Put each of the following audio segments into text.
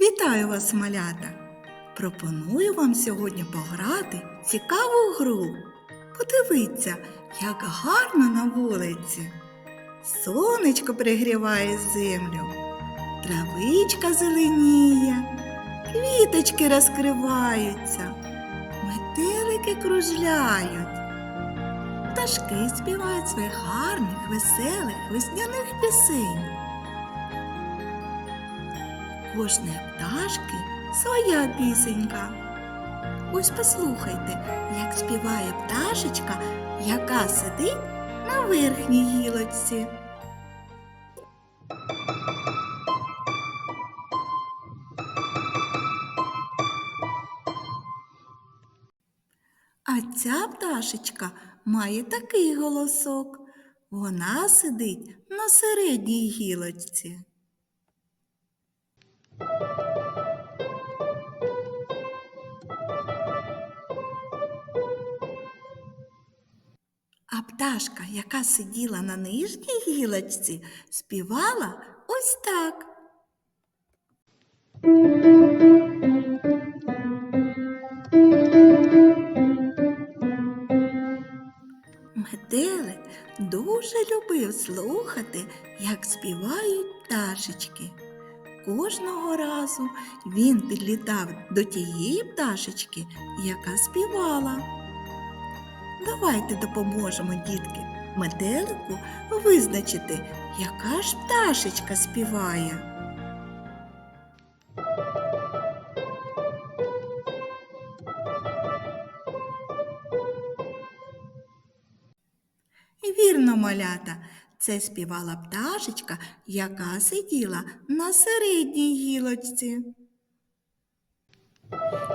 Вітаю вас, малята! Пропоную вам сьогодні пограти цікаву гру. Подивіться, як гарно на вулиці. Сонечко пригріває землю, травичка зеленіє, квіточки розкриваються, метелики кружляють. Пташки співають своїх гарних, веселих, весняних пісень. Кожної пташки своя пісенька. Ось послухайте, як співає пташечка, яка сидить на верхній гілочці. А ця пташечка має такий голосок. Вона сидить на середній гілочці. А пташка, яка сиділа на нижній гілочці, співала ось так. Метелик дуже любив слухати, як співають пташечки. Кожного разу він підлітав до тієї пташечки, яка співала. Давайте допоможемо, дітки, метелику визначити, яка ж пташечка співає. Вірно, малята, це співала пташечка, яка сиділа на середній гілочці.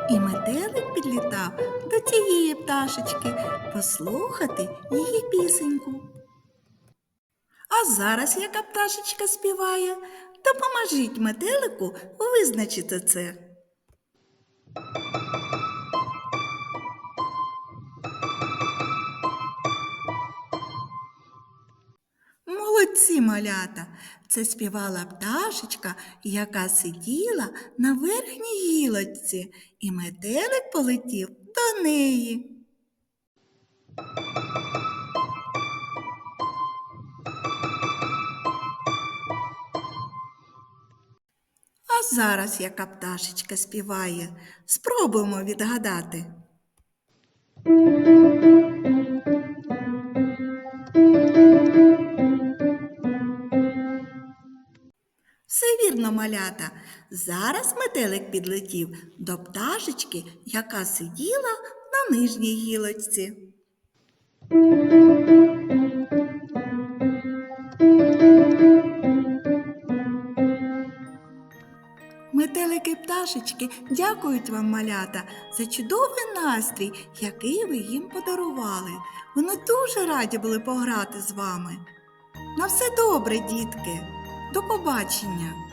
І метелик підлітав до цієї пташечки послухати її пісеньку. А зараз яка пташечка співає, допоможіть метелику визначити це. Молодці малята! Це співала пташечка, яка сиділа на верхній гілочці, і метелик полетів до неї. А зараз яка пташечка співає, спробуємо відгадати. Все вірно, малята. Зараз метелик підлетів до пташечки, яка сиділа на нижній гілочці. Метелики пташечки дякують вам, малята, за чудовий настрій, який ви їм подарували. Вони дуже раді були пограти з вами. На все добре, дітки. До побачення!